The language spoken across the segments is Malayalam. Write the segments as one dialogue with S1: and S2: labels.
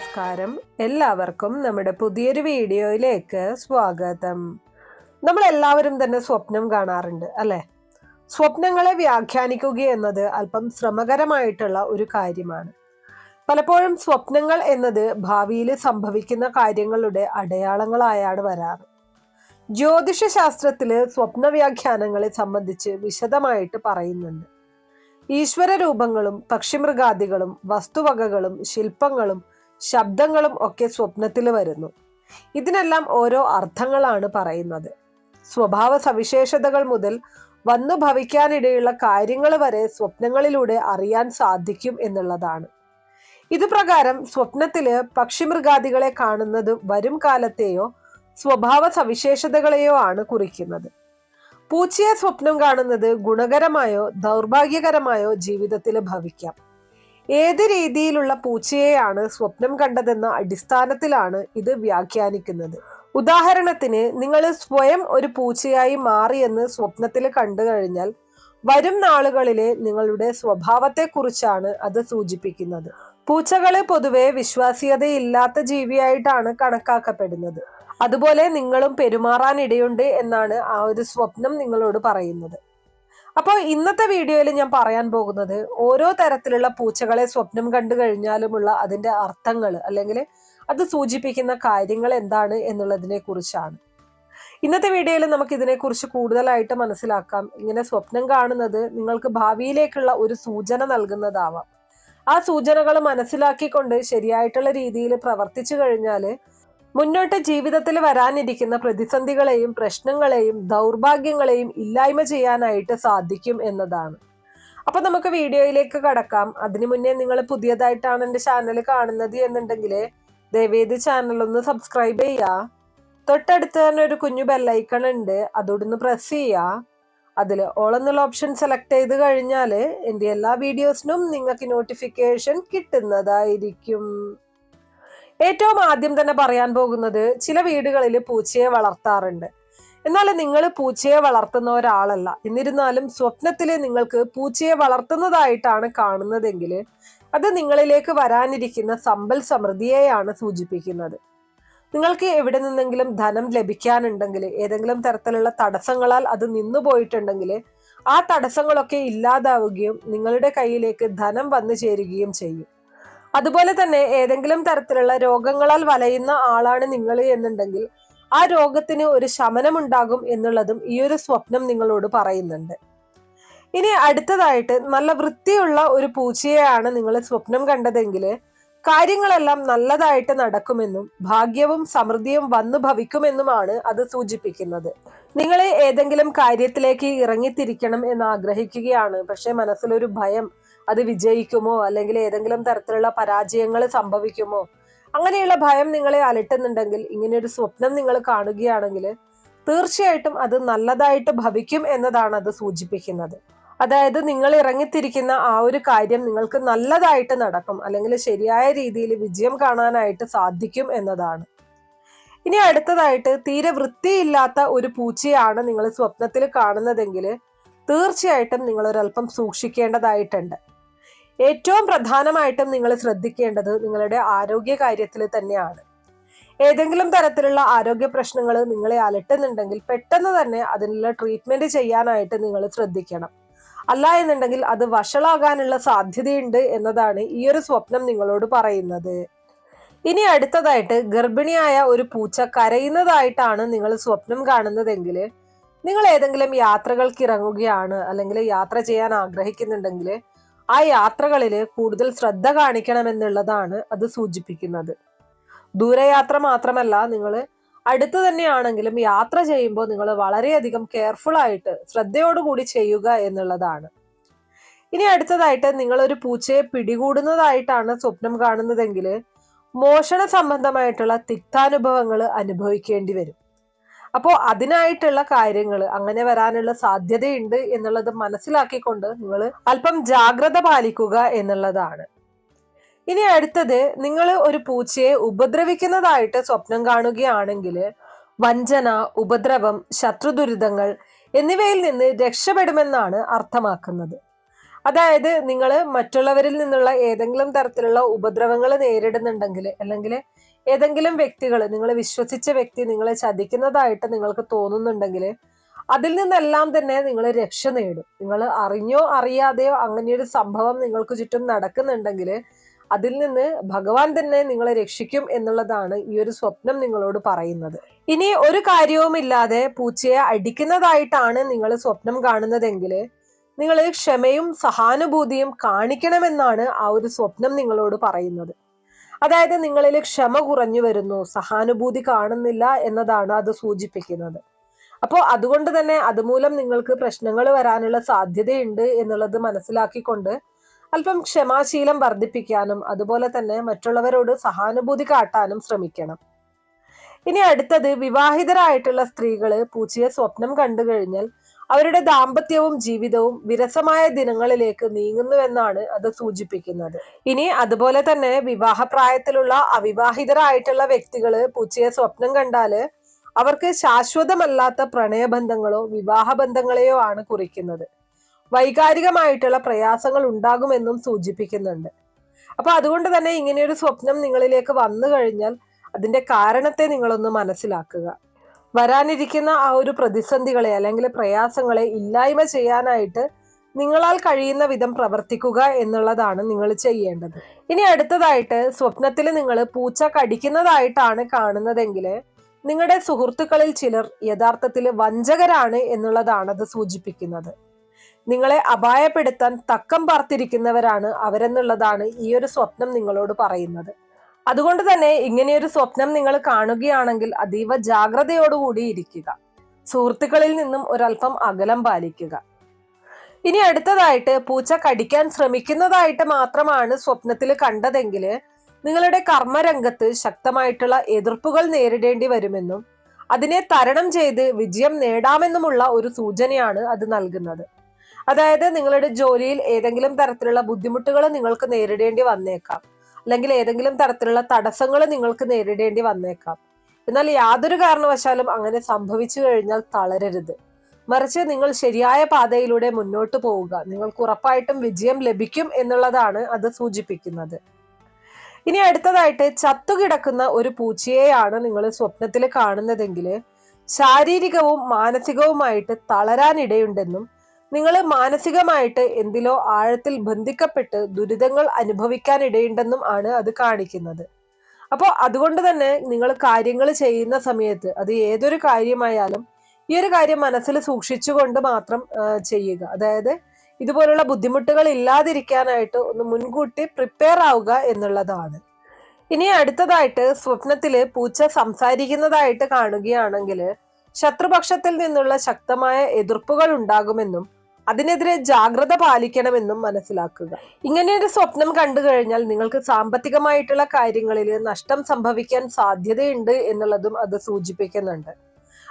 S1: നമസ്കാരം. എല്ലാവർക്കും നമ്മുടെ പുതിയൊരു വീഡിയോയിലേക്ക് സ്വാഗതം. നമ്മൾ എല്ലാവരും തന്നെ സ്വപ്നം കാണാറുണ്ട് അല്ലെ? സ്വപ്നങ്ങളെ വ്യാഖ്യാനിക്കുക എന്നത് അല്പം ശ്രമകരമായിട്ടുള്ള ഒരു കാര്യമാണ്. പലപ്പോഴും സ്വപ്നങ്ങൾ എന്നത് ഭാവിയിൽ സംഭവിക്കുന്ന കാര്യങ്ങളുടെ അടയാളങ്ങളായാണ് വരാറ്. ജ്യോതിഷ ശാസ്ത്രത്തിൽ സ്വപ്ന വ്യാഖ്യാനങ്ങളെ സംബന്ധിച്ച് വിശദമായിട്ട് പറയുന്നുണ്ട്. ഈശ്വര രൂപങ്ങളും പക്ഷിമൃഗാദികളും വസ്തുവകകളും ശില്പങ്ങളും ശബ്ദങ്ങളും ഒക്കെ സ്വപ്നത്തിൽ വരുന്നു. ഇതിനെല്ലാം ഓരോ അർത്ഥങ്ങളാണ് പറയുന്നത്. സ്വഭാവ സവിശേഷതകൾ മുതൽ വന്നു ഭവിക്കാനിടയുള്ള കാര്യങ്ങൾ വരെ സ്വപ്നങ്ങളിലൂടെ അറിയാൻ സാധിക്കും എന്നുള്ളതാണ്. ഇതുപ്രകാരം സ്വപ്നത്തിൽ പക്ഷിമൃഗാദികളെ കാണുന്നത് വരും കാലത്തെയോ സ്വഭാവ സവിശേഷതകളെയോ ആണ് കുറിക്കുന്നത്. പൂച്ചയെ സ്വപ്നം കാണുന്നത് ഗുണകരമായോ ദൗർഭാഗ്യകരമായോ ജീവിതത്തിൽ ഭവിക്കാം. ഏത് രീതിയിലുള്ള പൂച്ചയെയാണ് സ്വപ്നം കണ്ടതെന്ന അടിസ്ഥാനത്തിലാണ് ഇത് വ്യാഖ്യാനിക്കുന്നത്. ഉദാഹരണത്തിന് നിങ്ങൾ സ്വയം ഒരു പൂച്ചയായി മാറിയെന്ന് സ്വപ്നത്തിൽ കണ്ടു കഴിഞ്ഞാൽ വരും നാളുകളിലെ നിങ്ങളുടെ സ്വഭാവത്തെക്കുറിച്ചാണ് അത് സൂചിപ്പിക്കുന്നത്. പൂച്ചകളെ പൊതുവെ വിശ്വാസ്യതയില്ലാത്ത ജീവിയായിട്ടാണ് കണക്കാക്കപ്പെടുന്നത്. അതുപോലെ നിങ്ങളും പെരുമാറാനിടയുണ്ട് എന്നാണ് ആ ഒരു സ്വപ്നം നിങ്ങളോട് പറയുന്നത്. അപ്പോൾ ഇന്നത്തെ വീഡിയോയിൽ ഞാൻ പറയാൻ പോകുന്നത് ഓരോ തരത്തിലുള്ള പൂച്ചകളെ സ്വപ്നം കണ്ടു കഴിഞ്ഞാലുമുള്ള അതിന്റെ അർത്ഥങ്ങൾ അല്ലെങ്കിൽ അത് സൂചിപ്പിക്കുന്ന കാര്യങ്ങൾ എന്താണ് എന്നുള്ളതിനെ കുറിച്ചാണ്. ഇന്നത്തെ വീഡിയോയിൽ നമുക്ക് ഇതിനെക്കുറിച്ച് കൂടുതലായിട്ട് മനസ്സിലാക്കാം. ഇങ്ങനെ സ്വപ്നം കാണുന്നത് നിങ്ങൾക്ക് ഭാവിയിലേക്കുള്ള ഒരു സൂചന നൽകുന്നതാവാം. ആ സൂചനകൾ മനസ്സിലാക്കിക്കൊണ്ട് ശരിയായിട്ടുള്ള രീതിയിൽ പ്രവർത്തിച്ചു കഴിഞ്ഞാൽ മുന്നോട്ട് ജീവിതത്തിൽ വരാനിരിക്കുന്ന പ്രതിസന്ധികളെയും പ്രശ്നങ്ങളെയും ദൗർഭാഗ്യങ്ങളെയും ഇല്ലായ്മ ചെയ്യാനായിട്ട് സാധിക്കും എന്നതാണ്. അപ്പൊ നമുക്ക് വീഡിയോയിലേക്ക് കടക്കാം. അതിനു മുന്നേ നിങ്ങൾ പുതിയതായിട്ടാണ് എന്റെ ചാനൽ കാണുന്നത് എന്നുണ്ടെങ്കിൽ ദയവേദി ചാനൽ ഒന്ന് സബ്സ്ക്രൈബ് ചെയ്യുക തൊട്ടടുത്ത് തന്നെ ഒരു കുഞ്ഞു ബെല്ലൈക്കൺ ഉണ്ട്. അതോടൊന്ന് പ്രസ് ചെയ്യുക അതിൽ ഓൾ എന്നുള്ള ഓപ്ഷൻ സെലക്ട് ചെയ്ത് കഴിഞ്ഞാൽ എന്റെ എല്ലാ വീഡിയോസിനും നിങ്ങൾക്ക് നോട്ടിഫിക്കേഷൻ കിട്ടുന്നതായിരിക്കും. ഏറ്റവും ആദ്യം തന്നെ പറയാൻ പോകുന്നത് ചില വീടുകളിൽ പൂച്ചയെ വളർത്താറുണ്ട്. എന്നാൽ നിങ്ങൾ പൂച്ചയെ വളർത്തുന്ന ഒരാളല്ല. എന്നിരുന്നാലും സ്വപ്നത്തിൽ നിങ്ങൾക്ക് പൂച്ചയെ വളർത്തുന്നതായിട്ടാണ് കാണുന്നതെങ്കിൽ അത് നിങ്ങളിലേക്ക് വരാനിരിക്കുന്ന സമ്പൽ സമൃദ്ധിയെയാണ് സൂചിപ്പിക്കുന്നത്. നിങ്ങൾക്ക് എവിടെ നിന്നെങ്കിലും ധനം ലഭിക്കാനുണ്ടെങ്കിൽ ഏതെങ്കിലും തരത്തിലുള്ള തടസ്സങ്ങളാൽ അത് നിന്നു പോയിട്ടുണ്ടെങ്കിൽ ആ തടസ്സങ്ങളൊക്കെ ഇല്ലാതാവുകയും നിങ്ങളുടെ കയ്യിലേക്ക് ധനം വന്നു ചേരുകയും ചെയ്യും. അതുപോലെ തന്നെ ഏതെങ്കിലും തരത്തിലുള്ള രോഗങ്ങളാൽ വലയുന്ന ആളാണ് നിങ്ങൾ എന്നുണ്ടെങ്കിൽ ആ രോഗത്തിന് ഒരു ശമനമുണ്ടാകും എന്നുള്ളതും ഈ ഒരു സ്വപ്നം നിങ്ങളോട് പറയുന്നുണ്ട്. ഇനി അടുത്തതായിട്ട് നല്ല വൃത്തിയുള്ള ഒരു പൂച്ചയെയാണ് നിങ്ങൾ സ്വപ്നം കണ്ടതെങ്കിൽ കാര്യങ്ങളെല്ലാം നല്ലതായിട്ട് നടക്കുമെന്നും ഭാഗ്യവും സമൃദ്ധിയും വന്നു ഭവിക്കുമെന്നുമാണ് അത് സൂചിപ്പിക്കുന്നത്. നിങ്ങൾ ഏതെങ്കിലും കാര്യത്തിലേക്ക് ഇറങ്ങിത്തിരിക്കണം എന്ന് ആഗ്രഹിക്കുകയാണ്. പക്ഷെ മനസ്സിലൊരു ഭയം അത് വിജയിക്കുമോ? അല്ലെങ്കിൽ ഏതെങ്കിലും തരത്തിലുള്ള പരാജയങ്ങൾ സംഭവിക്കുമോ? അങ്ങനെയുള്ള ഭയം നിങ്ങളെ അലട്ടുന്നുണ്ടെങ്കിൽ ഇങ്ങനെ ഒരു സ്വപ്നം നിങ്ങൾ കാണുകയാണെങ്കിൽ തീർച്ചയായിട്ടും അത് നല്ലതായിട്ട് ഭവിക്കും എന്നതാണ് അത് സൂചിപ്പിക്കുന്നത്. അതായത് നിങ്ങൾ ഇറങ്ങിത്തിരിക്കുന്ന ആ ഒരു കാര്യം നിങ്ങൾക്ക് നല്ലതായിട്ട് നടക്കും അല്ലെങ്കിൽ ശരിയായ രീതിയിൽ വിജയം കാണാനായിട്ട് സാധിക്കും എന്നതാണ്. ഇനി അടുത്തതായിട്ട് തീരെ വൃത്തിയില്ലാത്ത ഒരു പൂച്ചയാണ് നിങ്ങൾ സ്വപ്നത്തിൽ കാണുന്നതെങ്കിൽ തീർച്ചയായിട്ടും നിങ്ങൾ ഒരല്പം സൂക്ഷിക്കേണ്ടതായിട്ടുണ്ട്. ഏറ്റവും പ്രധാനമായിട്ടും നിങ്ങൾ ശ്രദ്ധിക്കേണ്ടത് നിങ്ങളുടെ ആരോഗ്യ കാര്യത്തിൽ തന്നെയാണ്. ഏതെങ്കിലും തരത്തിലുള്ള ആരോഗ്യ പ്രശ്നങ്ങൾ നിങ്ങളെ അലട്ടുന്നുണ്ടെങ്കിൽ പെട്ടെന്ന് തന്നെ അതിനുള്ള ട്രീറ്റ്മെന്റ് ചെയ്യാനായിട്ട് നിങ്ങൾ ശ്രദ്ധിക്കണം. അല്ല എന്നുണ്ടെങ്കിൽ അത് വഷളാകാനുള്ള സാധ്യതയുണ്ട് എന്നതാണ് ഈ ഒരു സ്വപ്നം നിങ്ങളോട് പറയുന്നത്. ഇനി അടുത്തതായിട്ട് ഗർഭിണിയായ ഒരു പൂച്ച കരയുന്നതായിട്ടാണ് നിങ്ങൾ സ്വപ്നം കാണുന്നതെങ്കിൽ നിങ്ങൾ ഏതെങ്കിലും യാത്രകൾക്ക് ഇറങ്ങുകയാണ് അല്ലെങ്കിൽ യാത്ര ചെയ്യാൻ ആഗ്രഹിക്കുന്നുണ്ടെങ്കിൽ ആ യാത്രകളിൽ കൂടുതൽ ശ്രദ്ധ കാണിക്കണമെന്നുള്ളതാണ് അത് സൂചിപ്പിക്കുന്നത്. ദൂരയാത്ര മാത്രമല്ല നിങ്ങൾ അടുത്ത് തന്നെയാണെങ്കിലും യാത്ര ചെയ്യുമ്പോൾ നിങ്ങൾ വളരെയധികം കെയർഫുൾ ആയിട്ട് ശ്രദ്ധയോടുകൂടി ചെയ്യുക എന്നുള്ളതാണ്. ഇനി അടുത്തതായിട്ട് നിങ്ങൾ ഒരു പൂച്ചയെ പിടികൂടുന്നതായിട്ടാണ് സ്വപ്നം കാണുന്നതെങ്കിൽ മോഷണ സംബന്ധമായിട്ടുള്ള തിക്താനുഭവങ്ങൾ അനുഭവിക്കേണ്ടി വരും. അപ്പോൾ അതിനായിട്ടുള്ള കാര്യങ്ങൾ അങ്ങനെ വരാനുള്ള സാധ്യതയുണ്ട് എന്നുള്ളത് മനസ്സിലാക്കിക്കൊണ്ട് നിങ്ങൾ അല്പം ജാഗ്രത പാലിക്കുക എന്നുള്ളതാണ്. ഇനി അടുത്തത് നിങ്ങൾ ഒരു പൂച്ചയെ ഉപദ്രവിക്കുന്നതായിട്ട് സ്വപ്നം കാണുകയാണെങ്കിൽ വഞ്ചന ഉപദ്രവം ശത്രുദുരിതങ്ങൾ എന്നിവയിൽ നിന്ന് രക്ഷപ്പെടുമെന്നാണ് അർത്ഥമാക്കുന്നത്. അതായത് നിങ്ങൾ മറ്റുള്ളവരിൽ നിന്നുള്ള ഏതെങ്കിലും തരത്തിലുള്ള ഉപദ്രവങ്ങൾ നേരിടുന്നുണ്ടെങ്കിൽ അല്ലെങ്കിൽ ഏതെങ്കിലും വ്യക്തികൾ നിങ്ങൾ വിശ്വസിച്ച വ്യക്തി നിങ്ങളെ ചതിക്കുന്നതായിട്ട് നിങ്ങൾക്ക് തോന്നുന്നുണ്ടെങ്കിൽ അതിൽ നിന്നെല്ലാം തന്നെ നിങ്ങൾ രക്ഷ നേടും. നിങ്ങൾ അറിഞ്ഞോ അറിയാതെയോ അങ്ങനെയൊരു സംഭവം നിങ്ങൾക്ക് ചുറ്റും നടക്കുന്നുണ്ടെങ്കിൽ അതിൽ നിന്ന് ഭഗവാൻ തന്നെ നിങ്ങളെ രക്ഷിക്കും എന്നുള്ളതാണ് ഈ ഒരു സ്വപ്നം നിങ്ങളോട് പറയുന്നത്. ഇനി ഒരു കാര്യവുമില്ലാതെ പൂച്ചയെ അടിക്കുന്നതായിട്ടാണ് നിങ്ങൾ സ്വപ്നം കാണുന്നതെങ്കിൽ നിങ്ങൾ ക്ഷമയും സഹാനുഭൂതിയും കാണിക്കണമെന്നാണ് ആ ഒരു സ്വപ്നം നിങ്ങളോട് പറയുന്നത്. അതായത് നിങ്ങളിൽ ക്ഷമ കുറഞ്ഞു വരുന്നു സഹാനുഭൂതി കാണുന്നില്ല എന്നതാണ് അത് സൂചിപ്പിക്കുന്നത്. അപ്പോൾ അതുകൊണ്ട് തന്നെ അതുമൂലം നിങ്ങൾക്ക് പ്രശ്നങ്ങൾ വരാനുള്ള സാധ്യതയുണ്ട് എന്നുള്ളത് മനസ്സിലാക്കിക്കൊണ്ട് അല്പം ക്ഷമാശീലം വർദ്ധിപ്പിക്കാനും അതുപോലെ തന്നെ മറ്റുള്ളവരോട് സഹാനുഭൂതി കാട്ടാനും ശ്രമിക്കണം. ഇനി അടുത്തത് വിവാഹിതരായിട്ടുള്ള സ്ത്രീകൾ പൂച്ചയെ സ്വപ്നം കണ്ടു കഴിഞ്ഞാൽ അവരുടെ ദാമ്പത്യവും ജീവിതവും വിരസമായ ദിനങ്ങളിലേക്ക് നീങ്ങുന്നുവെന്നാണ് അത് സൂചിപ്പിക്കുന്നത്. ഇനി അതുപോലെ തന്നെ വിവാഹപ്രായത്തിലുള്ള അവിവാഹിതരായിട്ടുള്ള വ്യക്തികൾ പൂച്ചയെ സ്വപ്നം കണ്ടാൽ അവർക്ക് ശാശ്വതമല്ലാത്ത പ്രണയബന്ധങ്ങളോ വിവാഹബന്ധങ്ങളെയോ ആണ് കുറിക്കുന്നത്. വൈകാരികമായിട്ടുള്ള പ്രയാസങ്ങൾ ഉണ്ടാകുമെന്നും സൂചിപ്പിക്കുന്നുണ്ട്. അപ്പൊ അതുകൊണ്ട് തന്നെ ഇങ്ങനെയൊരു സ്വപ്നം നിങ്ങളിലേക്ക് വന്നു കഴിഞ്ഞാൽ അതിന്റെ കാരണത്തെ നിങ്ങളൊന്ന് മനസ്സിലാക്കുക. വരാനിരിക്കുന്ന ആ ഒരു പ്രതിസന്ധികളെ അല്ലെങ്കിൽ പ്രയാസങ്ങളെ ഇല്ലായ്മ ചെയ്യാനായിട്ട് നിങ്ങളാൽ കഴിയുന്ന വിധം പ്രവർത്തിക്കുക എന്നുള്ളതാണ് നിങ്ങൾ ചെയ്യേണ്ടത്. ഇനി അടുത്തതായിട്ട് സ്വപ്നത്തിൽ നിങ്ങൾ പൂച്ച കടിക്കുന്നതായിട്ടാണ് കാണുന്നതെങ്കിൽ നിങ്ങളുടെ സുഹൃത്തുക്കളിൽ ചിലർ യഥാർത്ഥത്തിൽ വഞ്ചകരാണ് എന്നുള്ളതാണ് അത് സൂചിപ്പിക്കുന്നത്. നിങ്ങളെ അപായപ്പെടുത്താൻ തക്കം പാർത്തിരിക്കുന്നവരാണ് അവരെന്നുള്ളതാണ് ഈ ഒരു സ്വപ്നം നിങ്ങളോട് പറയുന്നത്. അതുകൊണ്ട് തന്നെ ഇങ്ങനെയൊരു സ്വപ്നം നിങ്ങൾ കാണുകയാണെങ്കിൽ അതീവ ജാഗ്രതയോടുകൂടി ഇരിക്കുക. സുഹൃത്തുക്കളിൽ നിന്നും ഒരല്പം അകലം പാലിക്കുക. ഇനി അടുത്തതായിട്ട് പൂച്ച കടിക്കാൻ ശ്രമിക്കുന്നതായിട്ട് മാത്രമാണ് സ്വപ്നത്തിൽ കണ്ടതെങ്കിൽ നിങ്ങളുടെ കർമ്മരംഗത്ത് ശക്തമായിട്ടുള്ള എതിർപ്പുകൾ നേരിടേണ്ടി വരുമെന്നും അതിനെ തരണം ചെയ്ത് വിജയം നേടാമെന്നുമുള്ള ഒരു സൂചനയാണ് അത് നൽകുന്നത്. അതായത് നിങ്ങളുടെ ജോലിയിൽ ഏതെങ്കിലും തരത്തിലുള്ള ബുദ്ധിമുട്ടുകൾ നിങ്ങൾക്ക് നേരിടേണ്ടി വന്നേക്കാം. അല്ലെങ്കിൽ ഏതെങ്കിലും തരത്തിലുള്ള തടസ്സങ്ങൾ നിങ്ങൾക്ക് നേരിടേണ്ടി വന്നേക്കാം. എന്നാൽ യാതൊരു കാരണവശാലും അങ്ങനെ സംഭവിച്ചു കഴിഞ്ഞാൽ തളരരുത്. മറിച്ച് നിങ്ങൾ ശരിയായ പാതയിലൂടെ മുന്നോട്ട് പോവുക. നിങ്ങൾക്ക് ഉറപ്പായിട്ടും വിജയം ലഭിക്കും എന്നുള്ളതാണ് അത് സൂചിപ്പിക്കുന്നത്. ഇനി അടുത്തതായിട്ട് ചത്തുകിടക്കുന്ന ഒരു പൂച്ചയെയാണ് നിങ്ങൾ സ്വപ്നത്തിൽ കാണുന്നതെങ്കിൽ ശാരീരികവും മാനസികവുമായിട്ട് തളരാനിടയുണ്ടെന്നും നിങ്ങൾ മാനസികമായിട്ട് എന്തിലോ ആഴത്തിൽ ബന്ധിക്കപ്പെട്ട് ദുരിതങ്ങൾ അനുഭവിക്കാൻ ഇടയുണ്ടെന്നും ആണ് അത് കാണിക്കുന്നത്. അപ്പോൾ അതുകൊണ്ട് തന്നെ നിങ്ങൾ കാര്യങ്ങൾ ചെയ്യുന്ന സമയത്ത് അത് ഏതൊരു കാര്യമായാലും ഈ ഒരു കാര്യം മനസ്സിൽ സൂക്ഷിച്ചുകൊണ്ട് മാത്രം ചെയ്യുക. അതായത് ഇതുപോലുള്ള ബുദ്ധിമുട്ടുകൾ ഇല്ലാതിരിക്കാനായിട്ട് ഒന്ന് മുൻകൂട്ടി പ്രിപ്പയർ ആവുക എന്നുള്ളതാണ്. ഇനി അടുത്തതായിട്ട് സ്വപ്നത്തിൽ പൂച്ച സംസാരിക്കുന്നതായിട്ട് കാണുകയാണെങ്കിൽ ശത്രുപക്ഷത്തിൽ നിന്നുള്ള ശക്തമായ എതിർപ്പുകൾ ഉണ്ടാകുമെന്നും അതിനെതിരെ ജാഗ്രത പാലിക്കണമെന്നും മനസ്സിലാക്കുക. ഇങ്ങനെയൊരു സ്വപ്നം കണ്ടു കഴിഞ്ഞാൽ നിങ്ങൾക്ക് സാമ്പത്തികമായിട്ടുള്ള കാര്യങ്ങളിൽ നഷ്ടം സംഭവിക്കാൻ സാധ്യതയുണ്ട് എന്നുള്ളതും അത് സൂചിപ്പിക്കുന്നുണ്ട്.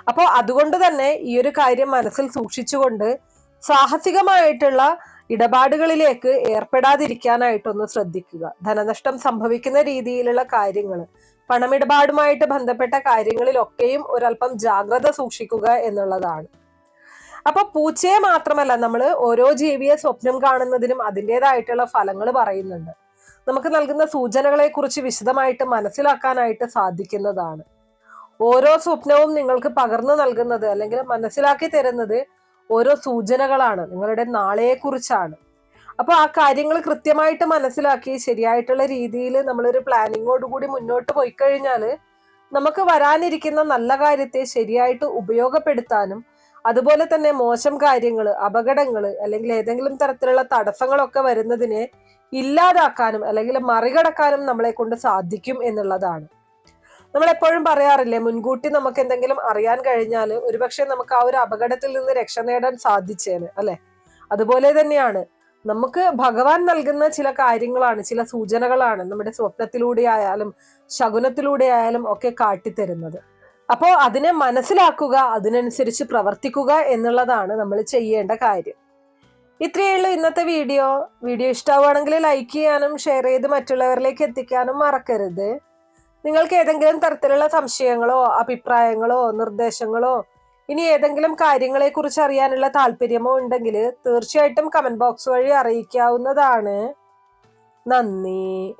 S1: അപ്പോൾ അതുകൊണ്ട് തന്നെ ഈ ഒരു കാര്യം മനസ്സിൽ സൂക്ഷിച്ചുകൊണ്ട് സാഹസികമായിട്ടുള്ള ഇടപാടുകളിലേക്ക് ഏർപ്പെടാതിരിക്കാനായിട്ടൊന്ന് ശ്രദ്ധിക്കുക. ധനനഷ്ടം സംഭവിക്കുന്ന രീതിയിലുള്ള കാര്യങ്ങൾ പണമിടപാടുമായിട്ട് ബന്ധപ്പെട്ട കാര്യങ്ങളിലൊക്കെയും ഒരല്പം ജാഗ്രത സൂക്ഷിക്കുക എന്നുള്ളതാണ്. അപ്പൊ പൂച്ചയെ മാത്രമല്ല നമ്മൾ ഓരോ ജീവിയെ സ്വപ്നം കാണുന്നതിനും അതിന്റെതായിട്ടുള്ള ഫലങ്ങൾ പറയുന്നുണ്ട്. നമുക്ക് നൽകുന്ന സൂചനകളെ കുറിച്ച് വിശദമായിട്ട് മനസ്സിലാക്കാനായിട്ട് സാധിക്കുന്നതാണ്. ഓരോ സ്വപ്നവും നിങ്ങൾക്ക് പകർന്നു നൽകുന്നത് അല്ലെങ്കിൽ മനസ്സിലാക്കി തരുന്നത് ഓരോ സൂചനകളാണ് നിങ്ങളുടെ നാളെയെക്കുറിച്ചാണ്. അപ്പോൾ ആ കാര്യങ്ങൾ കൃത്യമായിട്ട് മനസ്സിലാക്കി ശരിയായിട്ടുള്ള രീതിയിൽ നമ്മളൊരു പ്ലാനിങ്ങോടുകൂടി മുന്നോട്ട് പോയി കഴിഞ്ഞാൽ നമുക്ക് വരാനിരിക്കുന്ന നല്ല കാര്യത്തെ ശരിയായിട്ട് ഉപയോഗപ്പെടുത്താനും അതുപോലെ തന്നെ മോശം കാര്യങ്ങൾ അപകടങ്ങൾ അല്ലെങ്കിൽ ഏതെങ്കിലും തരത്തിലുള്ള തടസ്സങ്ങളൊക്കെ വരുന്നതിനെ ഇല്ലാതാക്കാനും അല്ലെങ്കിൽ മറികടക്കാനും നമ്മളെ കൊണ്ട് സാധിക്കും എന്നുള്ളതാണ്. നമ്മൾ എപ്പോഴും പറയാറില്ലേ മുൻകൂട്ടി നമുക്ക് എന്തെങ്കിലും അറിയാൻ കഴിഞ്ഞാൽ ഒരുപക്ഷെ നമുക്ക് ആ ഒരു അപകടത്തിൽ നിന്ന് രക്ഷ നേടാൻ സാധിച്ചേന് അല്ലെ? അതുപോലെ തന്നെയാണ്. നമുക്ക് ഭഗവാൻ നൽകുന്ന ചില കാര്യങ്ങളാണ് ചില സൂചനകളാണ് നമ്മുടെ സ്വപ്നത്തിലൂടെ ആയാലും ശകുനത്തിലൂടെ ആയാലും ഒക്കെ കാട്ടിത്തരുന്നത്. അപ്പോൾ അതിനെ മനസ്സിലാക്കുക അതിനനുസരിച്ച് പ്രവർത്തിക്കുക എന്നുള്ളതാണ് നമ്മൾ ചെയ്യേണ്ട കാര്യം. ഇത്രയേ ഉള്ളൂ ഇന്നത്തെ വീഡിയോ. വീഡിയോ ഇഷ്ടമാവുകയാണെങ്കിൽ ലൈക്ക് ചെയ്യാനും ഷെയർ ചെയ്ത് മറ്റുള്ളവരിലേക്ക് എത്തിക്കാനും മറക്കരുത്. നിങ്ങൾക്ക് ഏതെങ്കിലും തരത്തിലുള്ള സംശയങ്ങളോ അഭിപ്രായങ്ങളോ നിർദ്ദേശങ്ങളോ ഇനി ഏതെങ്കിലും കാര്യങ്ങളെക്കുറിച്ച് അറിയാനുള്ള താല്പര്യമോ ഉണ്ടെങ്കിൽ തീർച്ചയായിട്ടും കമന്റ് ബോക്സ് വഴി അറിയിക്കാവുന്നതാണ്. നന്ദി.